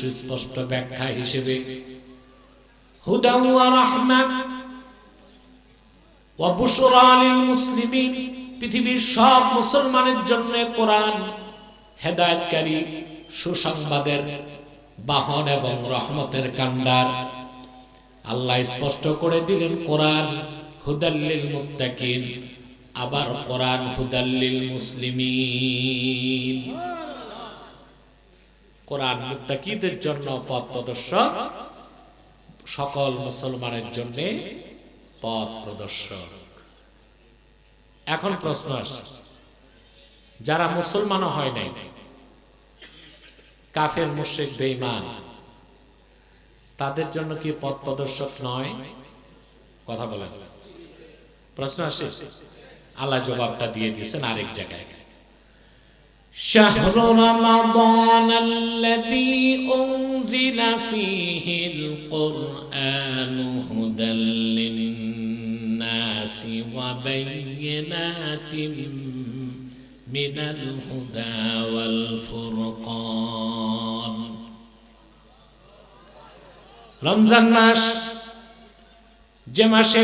সুস্পষ্ট ব্যাখ্যা হিসেবে। পৃথিবীর সব মুসলমানের জন্য কোরআন হেদায়েতকারী, সুসংবাদের বাহন এবং রহমতের কান্ডার আল্লাহ স্পষ্ট করে দিলেন, কোরআন হুদাল্লিল মুত্তাকিন, আবার কোরআন হুদাল্লিল মুসলিমিন। কোরআন মুত্তাকিদের জন্য পথ প্রদর্শক, সকল মুসলমানের জন্য পথ প্রদর্শক। এখন প্রশ্ন আসে, যারা মুসলমানও হয় নাই, কাফের, মুশরিক, বেঈমান, তাদের জন্য কি পথ প্রদর্শক নয়? কথা বলেন। প্রশ্ন আসে, আল্লাহ জবাবটা দিয়ে দিয়েছেন আরেক জায়গায়। شهر رمضان الذي أنزل فيه القرآن هدى للناس وبينات من الهدى والفرقان রমজান মাস যে মাসে